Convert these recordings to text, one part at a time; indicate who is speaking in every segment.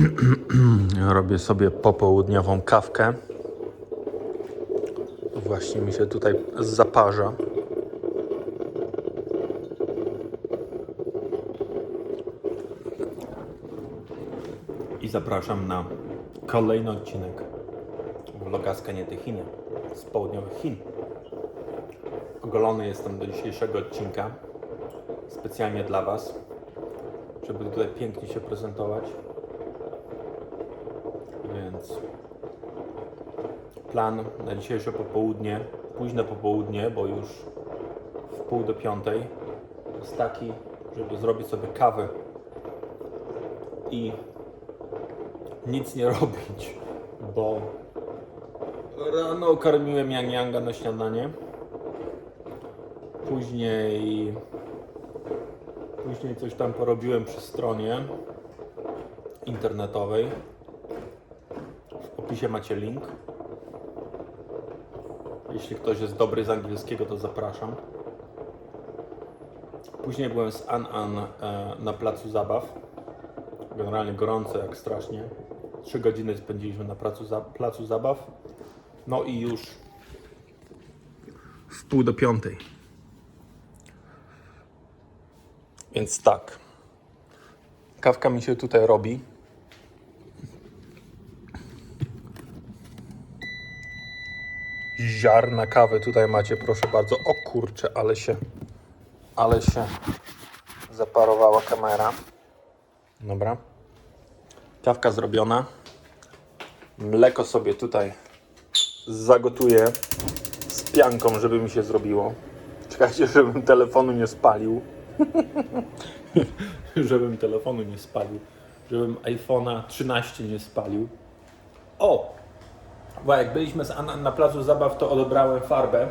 Speaker 1: Robię sobie popołudniową kawkę. Właśnie mi się tutaj zaparza. I zapraszam na kolejny odcinek vloga z Kaniety-Chinie, z południowych Chin. Ogolony jestem do dzisiejszego odcinka specjalnie dla Was, żeby tutaj pięknie się prezentować. Więc plan na dzisiejsze popołudnie, późne popołudnie, bo już w pół do piątej, jest taki, żeby zrobić sobie kawę i nic nie robić, bo rano karmiłem Yang Yanga na śniadanie. Później później coś tam porobiłem przy stronie internetowej. Opisie macie link. Jeśli ktoś jest dobry z angielskiego, to zapraszam. Później byłem z An An e, na placu zabaw. Generalnie gorąco jak strasznie. Trzy godziny spędziliśmy na placu, za, placu zabaw. No i już w pół do piątej. Więc tak. Kawka mi się tutaj robi. Ziarna kawy tutaj macie, proszę bardzo. O kurczę, ale się, ale się zaparowała kamera. Dobra. Kawka zrobiona. Mleko sobie tutaj zagotuję z pianką, żeby mi się zrobiło. Czekajcie, żebym telefonu nie spalił. żebym telefonu nie spalił. Żebym iPhone'a 13 nie spalił. O! Bo jak byliśmy z Anna na placu zabaw, to odebrałem farbę.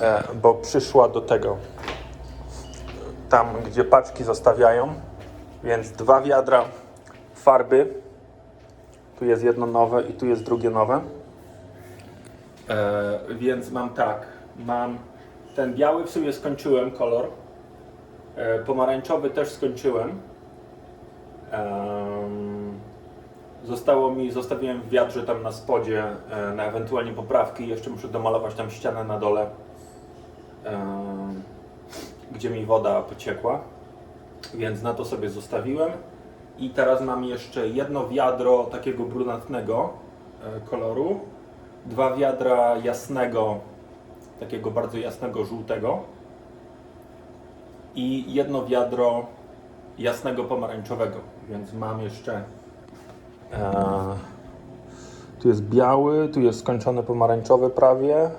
Speaker 1: E, bo przyszła do tego. Tam, gdzie paczki zostawiają. Więc dwa wiadra farby. Tu jest jedno nowe i tu jest drugie nowe. E, więc mam tak. Mam ten biały w sumie skończyłem kolor. E, pomarańczowy też skończyłem. Em, zostało mi, zostawiłem w wiadrze tam na spodzie e, na ewentualnie poprawki. Jeszcze muszę domalować tam ścianę na dole, em, gdzie mi woda pociekła. Więc na to sobie zostawiłem. I teraz mam jeszcze jedno wiadro takiego brunatnego e, koloru, dwa wiadra jasnego, takiego bardzo jasnego żółtego i jedno wiadro jasnego pomarańczowego, więc mam jeszcze. E, tu jest biały, tu jest skończony pomarańczowy prawie.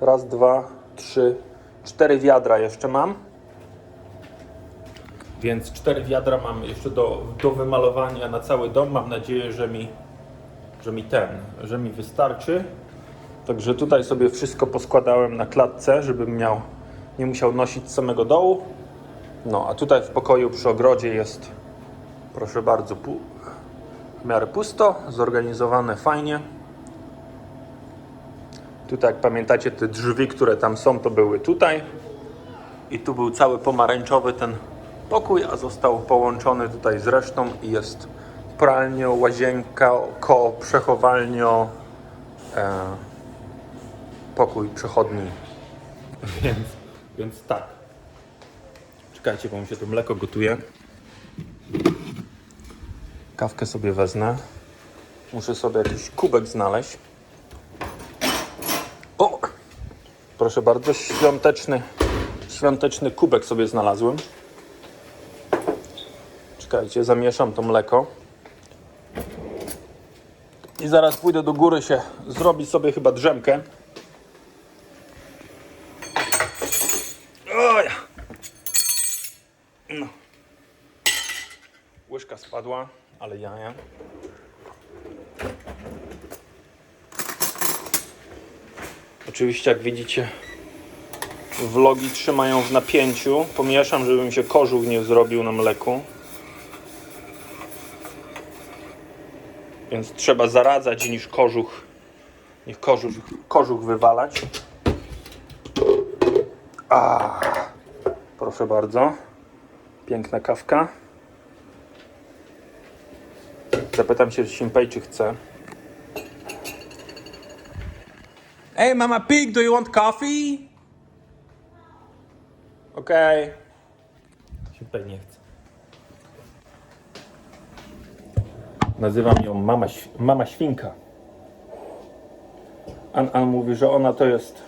Speaker 1: Raz, dwa, trzy, cztery wiadra jeszcze mam. Więc cztery wiadra mam jeszcze do, do wymalowania na cały dom. Mam nadzieję, że mi, że mi ten, że mi wystarczy. Także tutaj sobie wszystko poskładałem na klatce, żebym miał, nie musiał nosić samego dołu. No, a tutaj w pokoju przy ogrodzie jest, proszę bardzo, w miarę pusto, zorganizowane fajnie. Tutaj, jak pamiętacie, te drzwi, które tam są, to były tutaj. I tu był cały pomarańczowy ten pokój, a został połączony tutaj z resztą i jest pralnio, łazienka, ko, przechowalnio, e, pokój przechodni. Więc, więc tak. Czekajcie, bo mi się to mleko gotuje. Kawkę sobie wezmę. Muszę sobie jakiś kubek znaleźć. O! Proszę bardzo, świąteczny, świąteczny kubek sobie znalazłem. Czekajcie, zamieszam to mleko. I zaraz pójdę do góry się zrobić sobie chyba drzemkę. Ale jaja. Oczywiście, jak widzicie, vlogi trzymają w napięciu. Pomieszam, żeby mi się kożuch nie zrobił na mleku. Więc trzeba zaradzać niż kożuch, niż kożuch, kożuch wywalać. A, proszę bardzo. Piękna kawka. Zapytam się Simpej, czy chce. Hey, Mama Pig, do you want coffee? Okej. Okay. Simpej nie chce. Nazywam ją Mama, Mama Świnka. An, An mówi, że ona to jest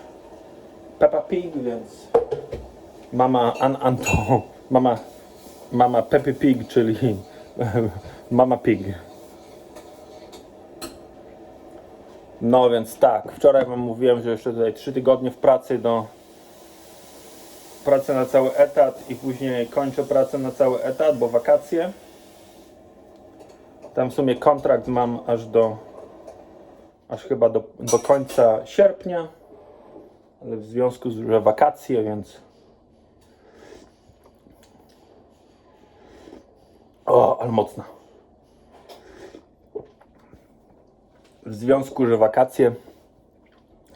Speaker 1: Peppa Pig, więc mama An An to mama, mama Peppy Pig, czyli Mama Pig. No więc tak, wczoraj wam mówiłem, że jeszcze tutaj 3 tygodnie w pracy do pracę na cały etat i później kończę pracę na cały etat, bo wakacje. Tam w sumie kontrakt mam aż do aż chyba do, do końca sierpnia, ale w związku z że wakacje, więc o, ale mocna. W związku, że wakacje,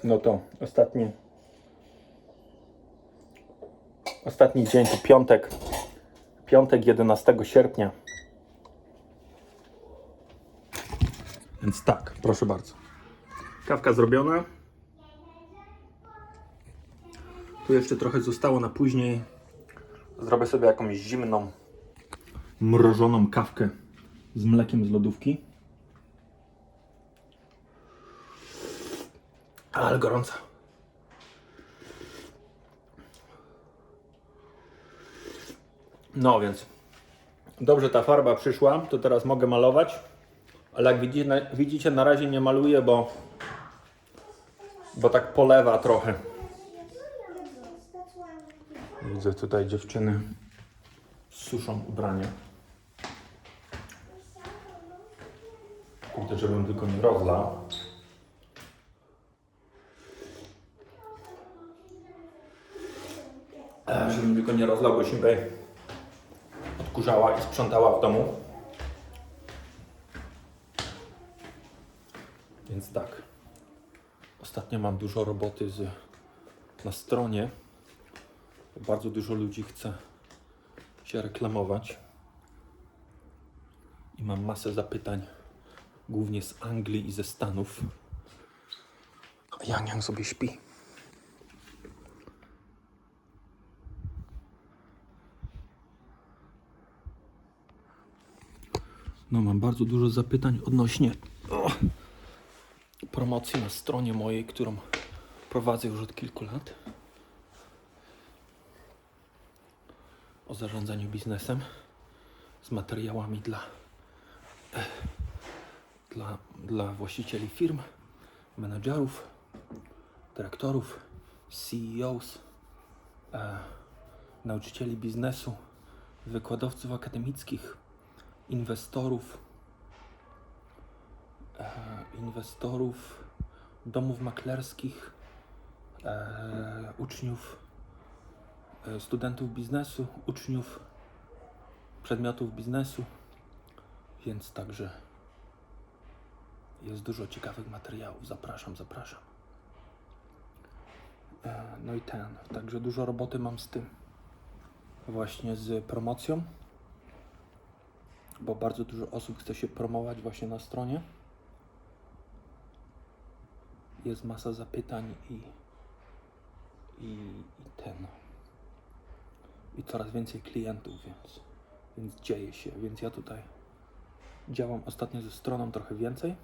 Speaker 1: no to ostatni ostatni dzień to piątek, piątek 11 sierpnia. Więc tak, proszę bardzo. Kawka zrobiona. Tu jeszcze trochę zostało na później. Zrobię sobie jakąś zimną, mrożoną kawkę z mlekiem z lodówki. Ale gorąca. No więc dobrze ta farba przyszła, to teraz mogę malować. Ale jak widzicie, na, widzicie, na razie nie maluję, bo, bo tak polewa trochę. Widzę tutaj dziewczyny suszą ubrania. Kurde, żebym tylko nie rozlał. E, Żebym tylko nie rozlał, bo Simpej odkurzała i sprzątała w domu. Więc tak. Ostatnio mam dużo roboty z, na stronie. Bardzo dużo ludzi chce się reklamować. I mam masę zapytań, głównie z Anglii i ze Stanów. A Janian sobie śpi. No, mam bardzo dużo zapytań odnośnie o, promocji na stronie mojej, którą prowadzę już od kilku lat. O zarządzaniu biznesem z materiałami dla, eh, dla, dla właścicieli firm, menedżerów, dyrektorów, CEOs, e, nauczycieli biznesu, wykładowców akademickich, inwestorów, e, inwestorów, domów maklerskich, e, uczniów, e, studentów biznesu, uczniów przedmiotów biznesu, więc także jest dużo ciekawych materiałów. Zapraszam, zapraszam. No i ten, także dużo roboty mam z tym, właśnie z promocją bo bardzo dużo osób chce się promować właśnie na stronie. Jest masa zapytań i, i, i ten. I coraz więcej klientów, więc, więc dzieje się. Więc ja tutaj działam ostatnio ze stroną trochę więcej,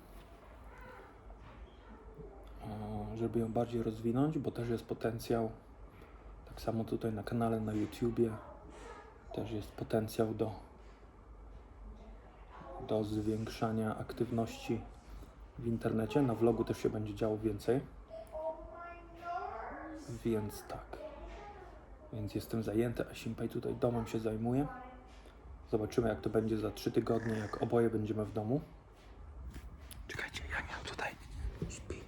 Speaker 1: żeby ją bardziej rozwinąć, bo też jest potencjał. Tak samo tutaj na kanale na YouTubie też jest potencjał do do zwiększania aktywności w internecie. Na vlogu też się będzie działo więcej. Więc tak. Więc jestem zajęty, a Simpej tutaj domem się zajmuje. Zobaczymy jak to będzie za 3 tygodnie, jak oboje będziemy w domu. Czekajcie, ja nie tutaj śpi.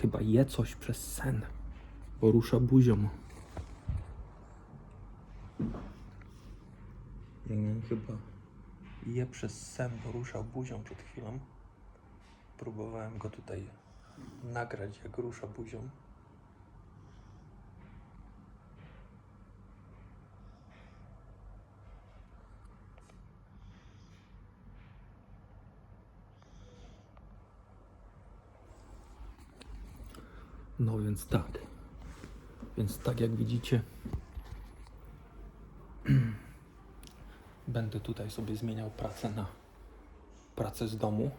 Speaker 1: Chyba je coś przez sen, bo rusza buzią. Nie, chyba je przez sen, bo ruszał buzią przed chwilą. Próbowałem go tutaj nagrać, jak rusza buzią. No więc tak. Więc tak jak widzicie, będę tutaj sobie zmieniał pracę na pracę z domu.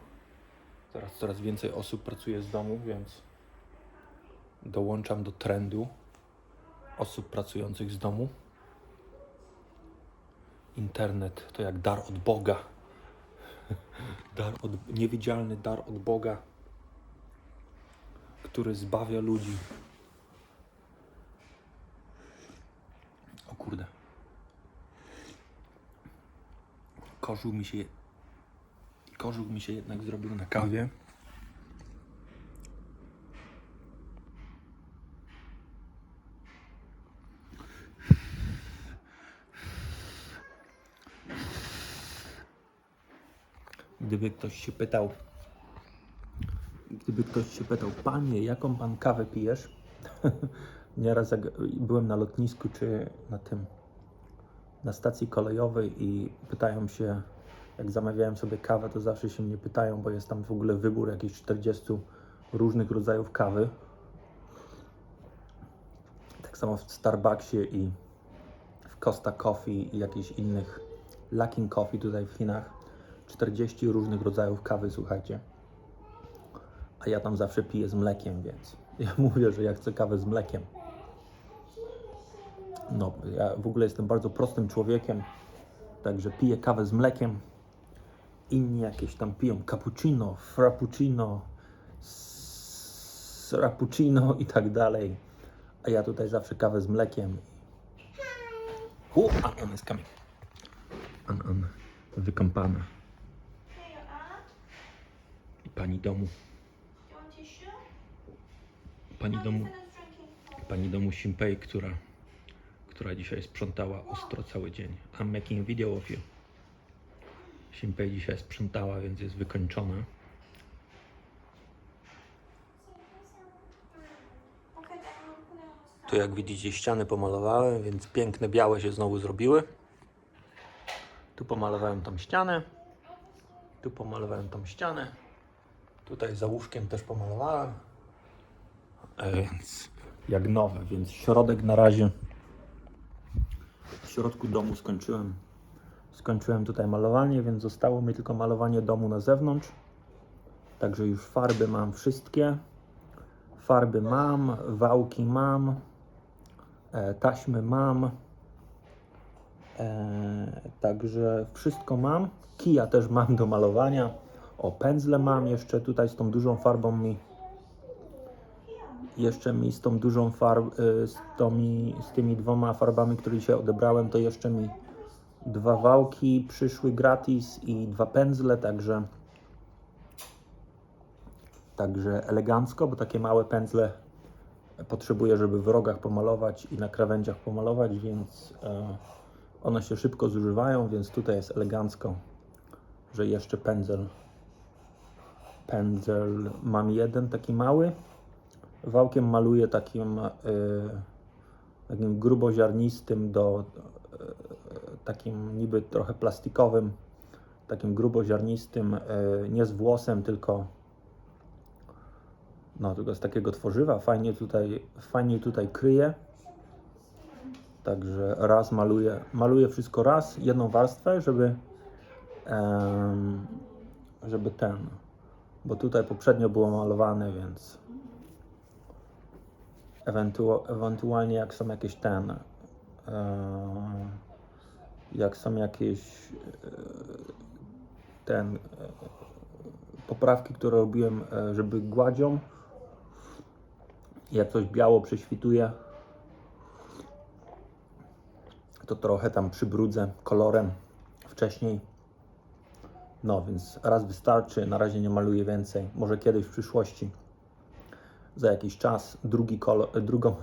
Speaker 1: Teraz coraz więcej osób pracuje z domu, więc dołączam do trendu osób pracujących z domu. Internet to jak dar od Boga. Dar od, niewidzialny dar od Boga, który zbawia ludzi. O kurde. Kożuch mi się kożuch mi się jednak zrobił na kawie. Gdyby ktoś się pytał, gdyby ktoś się pytał, panie, jaką pan kawę pijesz? Nieraz jak byłem na lotnisku czy na tym, na stacji kolejowej i pytają się, jak zamawiałem sobie kawę, to zawsze się mnie pytają, bo jest tam w ogóle wybór jakichś 40 różnych rodzajów kawy. Tak samo w Starbucksie i w Costa Coffee i jakichś innych Luckin Coffee tutaj w Chinach. 40 różnych rodzajów kawy, słuchajcie. A ja tam zawsze piję z mlekiem, więc ja mówię, że ja chcę kawę z mlekiem. No, ja w ogóle jestem bardzo prostym człowiekiem, także piję kawę z mlekiem. Inni jakieś tam piją cappuccino, frappuccino, srappuccino i tak dalej. A ja tutaj zawsze kawę z mlekiem. Hu, an on is coming. An on wykąpana. Pani domu,
Speaker 2: Do you want tissue?
Speaker 1: Pani domu, pani domu Simpei, która, która dzisiaj sprzątała ostro cały dzień. I'm making video of you. Simpei dzisiaj sprzątała, więc jest wykończona. Tu jak widzicie ściany pomalowałem, więc piękne białe się znowu zrobiły. Tu pomalowałem tą ścianę. Tu pomalowałem tą ścianę. Tutaj za łóżkiem też pomalowałem. E, Więc jak nowe, więc środek na razie w środku domu skończyłem. Skończyłem tutaj malowanie, więc zostało mi tylko malowanie domu na zewnątrz. Także już farby mam wszystkie. Farby mam, wałki mam. E, taśmy mam. E, także wszystko mam. Kija też mam do malowania. O, pędzle mam jeszcze tutaj z tą dużą farbą mi. Jeszcze mi z tą dużą farb, e, z, tymi, z tymi dwoma farbami, które dzisiaj odebrałem, to jeszcze mi dwa wałki przyszły gratis i dwa pędzle, także także elegancko, bo takie małe pędzle potrzebuję, żeby w rogach pomalować i na krawędziach pomalować, więc e, one się szybko zużywają, więc tutaj jest elegancko, że jeszcze pędzel pędzel mam jeden taki mały. Wałkiem maluję takim e, takim gruboziarnistym do e, takim niby trochę plastikowym, takim gruboziarnistym, e, nie z włosem, tylko no, tylko z takiego tworzywa. Fajnie tutaj, fajnie tutaj kryje. Także raz maluję, maluję wszystko raz, jedną warstwę, żeby, żeby ten, bo tutaj poprzednio było malowane, więc ewentu, ewentualnie jak są jakieś ten, em, jak są jakieś e, ten, e, poprawki, które robiłem, e, żeby gładzią, jak coś biało prześwituje, to trochę tam przybrudzę kolorem wcześniej. No więc raz wystarczy, na razie nie maluję więcej. Może kiedyś w przyszłości, za jakiś czas, drugi kolor, drugą,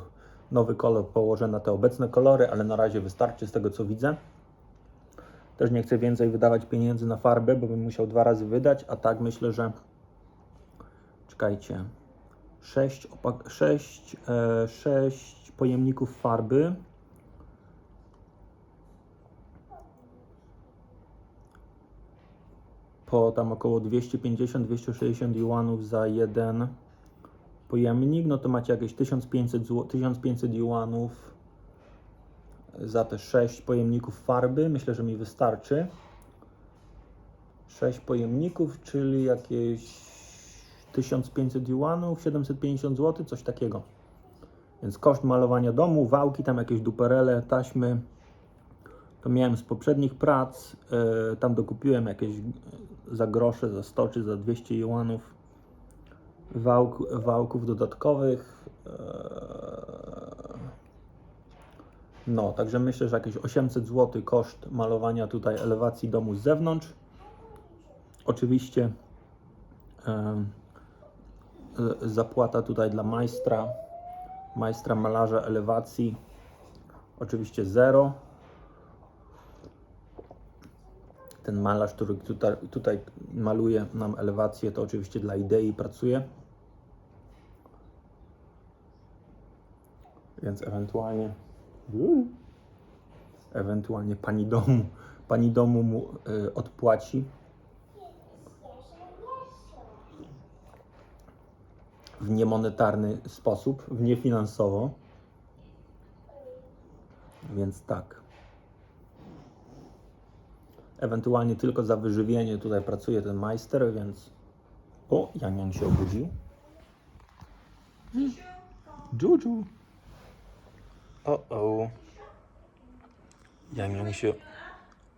Speaker 1: nowy kolor położę na te obecne kolory, ale na razie wystarczy z tego co widzę. Też nie chcę więcej wydawać pieniędzy na farbę, bo bym musiał dwa razy wydać, a tak myślę, że czekajcie, sześć, opak- sześć, e, sześć pojemników farby. Po tam około 250-260 juanów za jeden pojemnik, no to macie jakieś 1500, zł, 1500 juanów za te 6 pojemników farby. Myślę, że mi wystarczy. 6 pojemników, czyli jakieś 1500 juanów, 750 zł, coś takiego. Więc koszt malowania domu, wałki, tam jakieś duperele, taśmy. To miałem z poprzednich prac. e, tam dokupiłem jakieś za grosze, za 100 czy za 200 juanów wałk, wałków dodatkowych. e, No, także myślę, że jakieś 800 zł koszt malowania tutaj elewacji domu z zewnątrz. Oczywiście e, zapłata tutaj dla majstra, majstra malarza elewacji. Oczywiście zero. Ten malarz, który tutaj, tutaj maluje nam elewację, to oczywiście dla idei pracuje. Więc ewentualnie ewentualnie pani domu, pani domu mu y, odpłaci. W niemonetarny sposób, w niefinansowo. Więc tak. Ewentualnie tylko za wyżywienie tutaj pracuje ten majster, więc. O, Yang Yang się obudził. Juju. O, o. Yang Yang się.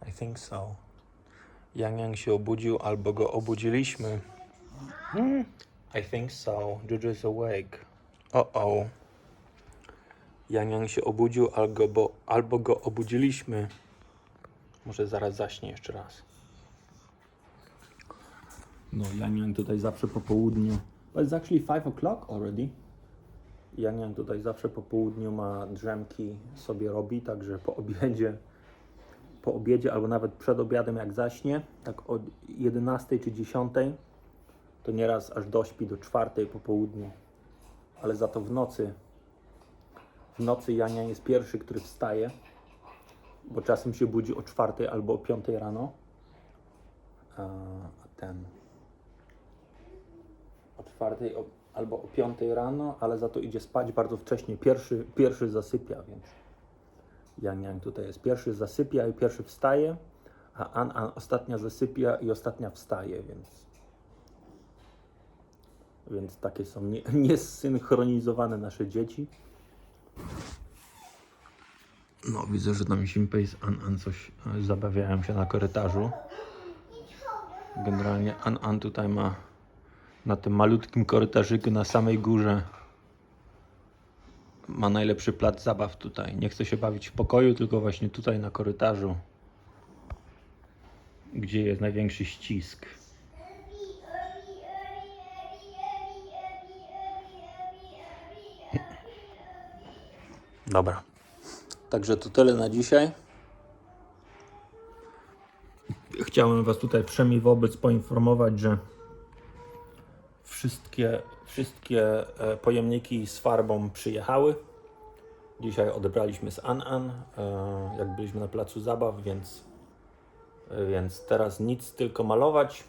Speaker 1: I think so. Yang się obudził, albo go obudziliśmy. Hmm. I think so. Juju is awake. O, o. Yang się obudził, albo, bo, albo go obudziliśmy. Może zaraz zaśnie jeszcze raz. No, Yang Yang tutaj zawsze po południu. But it's actually 5 o'clock already. Yang tutaj zawsze po południu ma drzemki sobie robi, także po obiedzie, po obiedzie albo nawet przed obiadem jak zaśnie, tak o 11 czy 10, to nieraz aż dośpi do 4 po południu. Ale za to w nocy, w nocy Yang jest pierwszy, który wstaje, bo czasem się budzi o 4 albo o 5 rano. A ten o 4 o, albo o 5 rano, ale za to idzie spać bardzo wcześnie. Pierwszy, pierwszy zasypia, więc Yang Yang tutaj jest pierwszy zasypia i pierwszy wstaje, a An An ostatnia zasypia i ostatnia wstaje, więc więc takie są nie- niesynchronizowane nasze dzieci. No, widzę, że tam Simpei z An An coś e, zabawiają się na korytarzu. Generalnie An An tutaj ma na tym malutkim korytarzyku na samej górze ma najlepszy plac zabaw tutaj. Nie chce się bawić w pokoju, tylko właśnie tutaj na korytarzu, gdzie jest największy ścisk. Dobra. Także to tyle na dzisiaj. Chciałem Was tutaj wszemi wobec poinformować, że wszystkie, wszystkie e, pojemniki z farbą przyjechały. Dzisiaj odebraliśmy z An-An, e, jak byliśmy na placu zabaw, więc, e, więc teraz nic, tylko malować.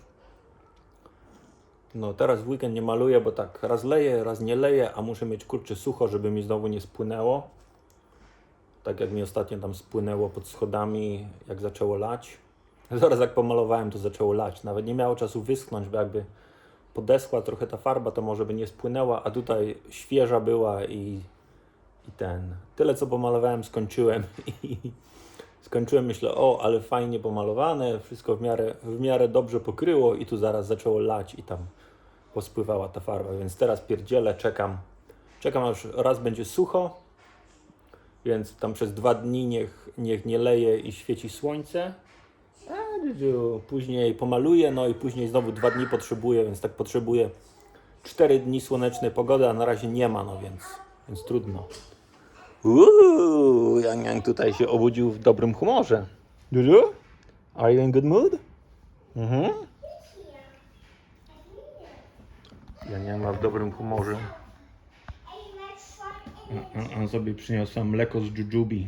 Speaker 1: No teraz w weekend nie maluję, bo tak raz leję, raz nie leję, a muszę mieć kurczę sucho, żeby mi znowu nie spłynęło. Tak jak mi ostatnio tam spłynęło pod schodami, jak zaczęło lać. Zaraz jak pomalowałem, to zaczęło lać. Nawet nie miało czasu wyschnąć, bo jakby podeschła trochę ta farba, to może by nie spłynęła, a tutaj świeża była i, i ten. Tyle co pomalowałem, skończyłem i skończyłem, myślę, o, ale fajnie pomalowane, wszystko w miarę, w miarę dobrze pokryło i tu zaraz zaczęło lać i tam pospływała ta farba, więc teraz pierdzielę, czekam. Czekam aż raz będzie sucho, więc tam przez dwa dni niech, niech nie leje i świeci słońce. A, dziu, później pomaluję, no i później znowu dwa dni potrzebuję, więc tak potrzebuję cztery dni słonecznej pogody, a na razie nie ma, no więc, więc trudno. Uuu, Yang Yang tutaj się obudził w dobrym humorze. Juju? Are you in good mood? Mhm. Yang Yang ma w dobrym humorze. A, a, a sobie przyniosła mleko z dżudżubi.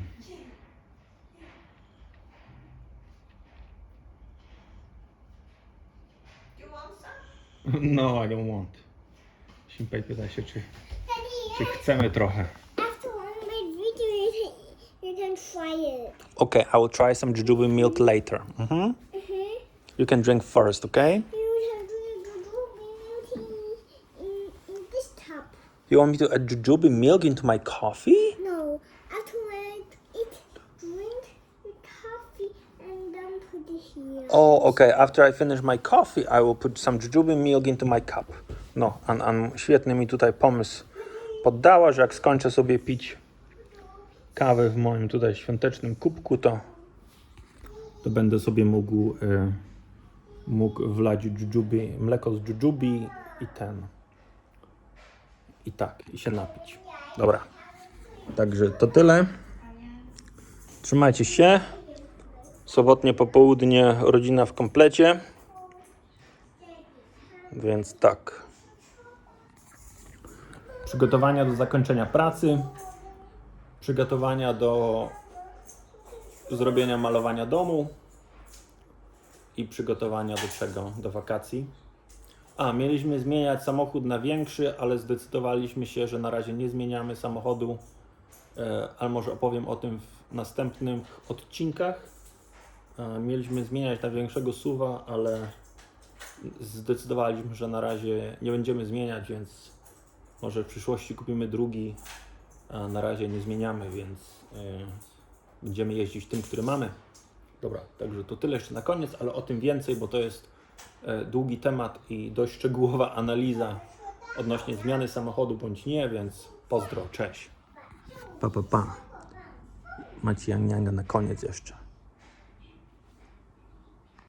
Speaker 1: No, I don't want. Simpaj pyta się, czy, czy chcemy trochę. Okay, I will try some jujube milk later. Mhm.
Speaker 3: Mm-hmm.
Speaker 1: You can drink first, okay?
Speaker 3: You can do the milk in, in, in this tub.
Speaker 1: You want me to add jujube milk into my coffee?
Speaker 3: No, after I eat, drink the coffee and then put it here.
Speaker 1: Oh, okay. After I finish my coffee, I will put some jujube milk into my cup. No, An, An świetny mi tutaj pomysł poddała, że jak skończę sobie pić kawę w moim tutaj świątecznym kubku, to, to będę sobie mógł, e, mógł wlać mleko z jujube i ten. I tak, i się napić. Dobra. Także to tyle. Trzymajcie się. Sobotnie popołudnie rodzina w komplecie. Więc tak. Przygotowania do zakończenia pracy. Przygotowania do zrobienia malowania domu. I przygotowania do czego? Do wakacji. A, mieliśmy zmieniać samochód na większy, ale zdecydowaliśmy się, że na razie nie zmieniamy samochodu. E, ale może opowiem o tym w następnych odcinkach. E, Mieliśmy zmieniać na większego suwa, ale zdecydowaliśmy, że na razie nie będziemy zmieniać, więc może w przyszłości kupimy drugi. A na razie nie zmieniamy, więc e, będziemy jeździć tym, który mamy. Dobra, także to tyle jeszcze na koniec, ale o tym więcej, bo to jest długi temat i dość szczegółowa analiza odnośnie zmiany samochodu bądź nie, więc pozdro, cześć. Pa, pa, pa. Macie Janianga na koniec jeszcze.